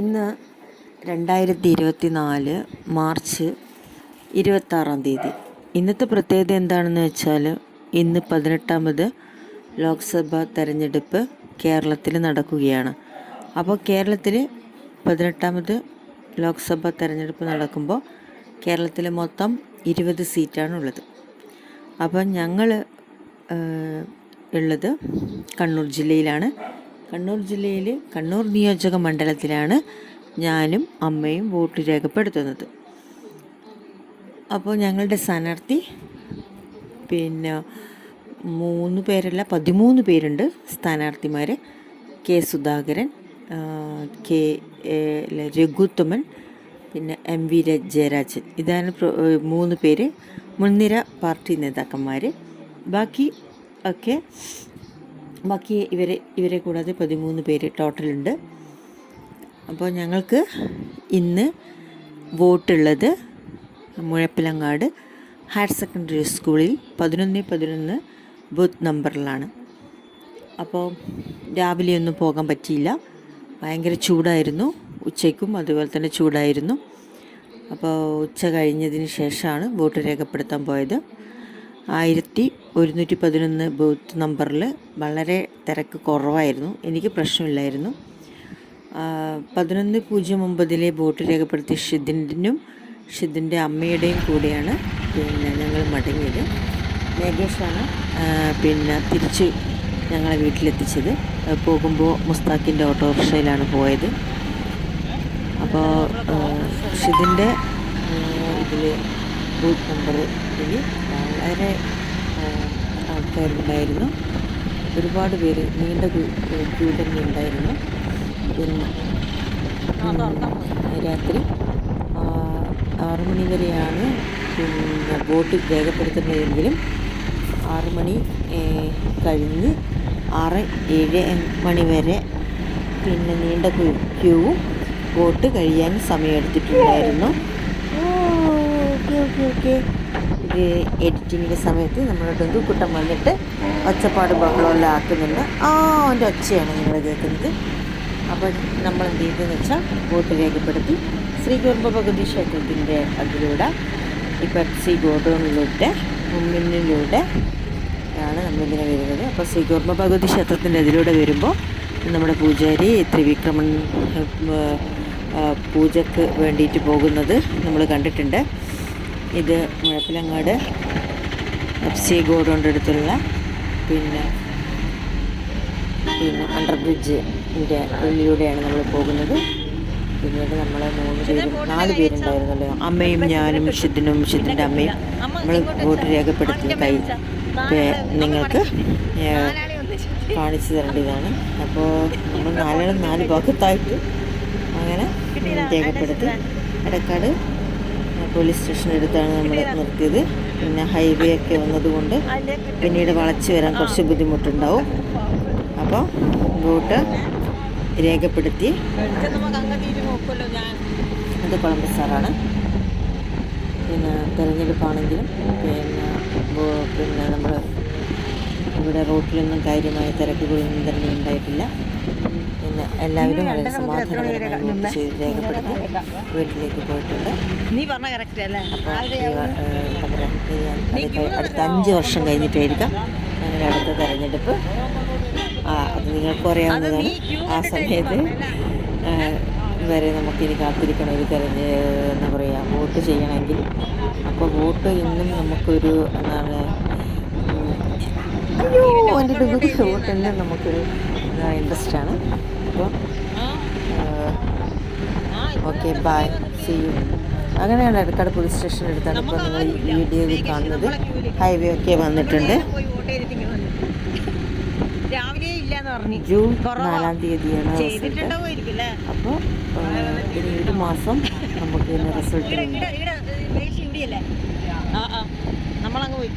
ഇന്ന് രണ്ടായിരത്തി ഇരുപത്തി നാല് മാർച്ച് ഇരുപത്താറാം തീയതി. ഇന്നത്തെ പ്രത്യേകത എന്താണെന്ന് വെച്ചാൽ ഇന്ന് പതിനെട്ടാമത് ലോക്സഭാ തെരഞ്ഞെടുപ്പ് കേരളത്തിൽ നടക്കുകയാണ്. അപ്പോൾ കേരളത്തിൽ പതിനെട്ടാമത് ലോക്സഭാ തെരഞ്ഞെടുപ്പ് നടക്കുമ്പോൾ കേരളത്തിൽ മൊത്തം ഇരുപത് സീറ്റാണ് ഉള്ളത് അപ്പം ഞങ്ങൾ ഉള്ളത് കണ്ണൂർ ജില്ലയിലാണ്. കണ്ണൂർ ജില്ലയിൽ കണ്ണൂർ നിയോജക മണ്ഡലത്തിലാണ് ഞാനും അമ്മയും വോട്ട് രേഖപ്പെടുത്തുന്നത്. അപ്പോൾ ഞങ്ങളുടെ സ്ഥാനാർത്ഥി പിന്നെ മൂന്ന് പേരല്ല പതിമൂന്ന് പേരുണ്ട് സ്ഥാനാർത്ഥിമാർ കെ സുധാകരൻ കെ രഘുത്തമൻ പിന്നെ എം വി ജയരാജൻ. ഇതാണ് മൂന്ന് പേര്. മുൻനിര പാർട്ടി നേതാക്കന്മാർ ബാക്കി ഒക്കെ ബാക്കി ഇവരെ ഇവരെ കൂടാതെ പതിമൂന്ന് പേര് ടോട്ടലുണ്ട്. അപ്പോൾ ഞങ്ങൾക്ക് ഇന്ന് വോട്ടുള്ളത് മുഴപ്പിലങ്ങാട് ഹയർ സെക്കൻഡറി സ്കൂളിൽ പതിനൊന്ന് പതിനൊന്ന് ബൂത്ത് നമ്പറിലാണ്. അപ്പോൾ രാവിലെ ഒന്നും പോകാൻ പറ്റിയില്ല. ഭയങ്കര ചൂടായിരുന്നു. ഉച്ചയ്ക്കും അതുപോലെ തന്നെ ചൂടായിരുന്നു. അപ്പോൾ ഉച്ച കഴിഞ്ഞതിന് ശേഷമാണ് വോട്ട് രേഖപ്പെടുത്താൻ പോയത്. ആയിരത്തി ഒരുന്നൂറ്റി പതിനൊന്ന് ബൂത്ത് നമ്പറിൽ വളരെ തിരക്ക് കുറവായിരുന്നു. എനിക്ക് പ്രശ്നമില്ലായിരുന്നു. പതിനൊന്ന് പൂജ്യം ഒമ്പതിലെ ബോട്ട് രേഖപ്പെടുത്തിയ ഷിദിനും ഷിദിന്റെ അമ്മയുടെയും കൂടെയാണ് പിന്നെ ഞങ്ങൾ മടങ്ങിയത്. മേഘേഷാണ് പിന്നെ തിരിച്ച് ഞങ്ങളെ വീട്ടിലെത്തിച്ചത്. പോകുമ്പോൾ മുസ്താഖിന്റെ ഓട്ടോറിക്ഷയിലാണ് പോയത്. അപ്പോൾ ഷിദിന്റെ ഇതിൽ ബൂത്ത് വഴി വളരെ ആൾക്കാരുണ്ടായിരുന്നു. ഒരുപാട് പേര് നീണ്ട ക്യൂ- തന്നെ ഉണ്ടായിരുന്നു. പിന്നെ രാത്രി ആറ് മണി വരെയാണ് പിന്നെ വോട്ട് രേഖപ്പെടുത്തുന്നതെങ്കിലും ആറ് മണി കഴിഞ്ഞ് ആറ് ഏഴ് മണി വരെ പിന്നെ നീണ്ട ക്യൂ- ക്യൂവും വോട്ട് കഴിയാൻ സമയമെടുത്തിട്ടുണ്ടായിരുന്നു. ഓക്കെ ഇത് എഡിറ്റിങ്ങിന്റെ സമയത്ത് നമ്മുടെ ഡെങ്കുക്കുട്ടം വന്നിട്ട് ഒച്ചപ്പാട് ബഹളമെല്ലാം ആക്കുന്നുണ്ട്. ആ അവന്റെ ഒച്ചയാണ് നിങ്ങൾ കേൾക്കുന്നത്. അപ്പോൾ നമ്മൾ എന്ത് ചെയ്തതെന്ന് വെച്ചാൽ വോട്ട് രേഖപ്പെടുത്തി ശ്രീ ഭഗവതി ക്ഷേത്രത്തിന്റെ അതിലൂടെ ഈ പെപ്സി ഗോഡൗണിലൂടെ മുമ്പിനിലൂടെ ആണ് നമ്മളിങ്ങനെ വരുന്നത്. അപ്പോൾ ശ്രീ കുടുംബ ഭഗവതി ക്ഷേത്രത്തിന്റെ അതിലൂടെ വരുമ്പോൾ നമ്മുടെ പൂജാരി ത്രിവിക്രമൻ പൂജക്ക് വേണ്ടിയിട്ട് പോകുന്നത് നമ്മൾ കണ്ടിട്ടുണ്ട്. ഇത് മുഴപ്പിലങ്ങാട് എഫ് സി ഗോഡൗണിന്റെ അടുത്തുള്ള പിന്നെ പിന്നെ അണ്ടർ ബ്രിഡ്ജിന്റെ ഉള്ളിലൂടെയാണ് നമ്മൾ പോകുന്നത്. പിന്നീട് നമ്മൾ മൂന്ന് പേരും നാല് പേരുണ്ടായിരുന്നല്ലോ. അമ്മയും ഞാനും ഷിദിനും ഷിദിന്റെ അമ്മയും നമ്മൾ വോട്ട് രേഖപ്പെടുത്തി. കൈ നിങ്ങൾക്ക് കാണിച്ചു തരേണ്ടതാണ്. അപ്പോൾ നമ്മൾ നാലാളും നാല് ഭാഗത്തായിട്ട് അങ്ങനെ രേഖപ്പെടുത്തി. എടക്കാട് പോലീസ് സ്റ്റേഷനടുത്താണ് നമ്മൾ നിർത്തിയത്. പിന്നെ ഹൈവേ ഒക്കെ വന്നതുകൊണ്ട് പിന്നീട് വളച്ച് വരാൻ കുറച്ച് ബുദ്ധിമുട്ടുണ്ടാവും. അപ്പോൾ ബോട്ട് രേഖപ്പെടുത്തി. അത് കൊളംബസ് സാറാണ്. പിന്നെ തിരഞ്ഞെടുപ്പാണെങ്കിലും പിന്നെ പിന്നെ ഇവിടെ റോട്ടിലൊന്നും കാര്യമായ തിരക്കുകളൊന്നും തന്നെ ഉണ്ടായിട്ടില്ല. പിന്നെ എല്ലാവരും വളരെ സമാധാനപരമായി ചെയ്ത് രേഖപ്പെടുത്തി വീട്ടിലേക്ക് പോയിട്ടുണ്ട്. അപ്പോൾ അടുത്ത അഞ്ച് വർഷം കഴിഞ്ഞിട്ടായിരിക്കാം ഞങ്ങളുടെ അടുത്ത തെരഞ്ഞെടുപ്പ്. ആ അത് നിങ്ങൾക്ക് അറിയാവുന്നതാണ്. ആ സമയത്ത് വരെ നമുക്കിനി കാത്തിരിക്കണം. ഒരു തെരഞ്ഞ് എന്താ പറയുക വോട്ട് ചെയ്യണമെങ്കിൽ. അപ്പോൾ വോട്ട് ഇന്നും നമുക്കൊരു എന്താണ് അയ്യോ എന്റെ വോട്ട് എല്ലാം നമുക്കൊരു ഇൻട്രസ്റ്റ് ആണ്. അപ്പോൾ ഓക്കെ ബൈ സി യു അങ്ങനെയാണ് എടക്കാട് പോലീസ് സ്റ്റേഷൻ എടുത്താണ് ഇപ്പോൾ നിങ്ങൾ ഈ വീഡിയോയിൽ കാണുന്നത്. ഹൈവേ ഒക്കെ വന്നിട്ടുണ്ട്. ജൂൺ നാലാം തീയതിയാണ് അപ്പോൾ ഇനി ഒരു മാസം നമുക്ക് ഇതിന് റിസൾട്ട് നമ്മളങ്ങ് പോയി.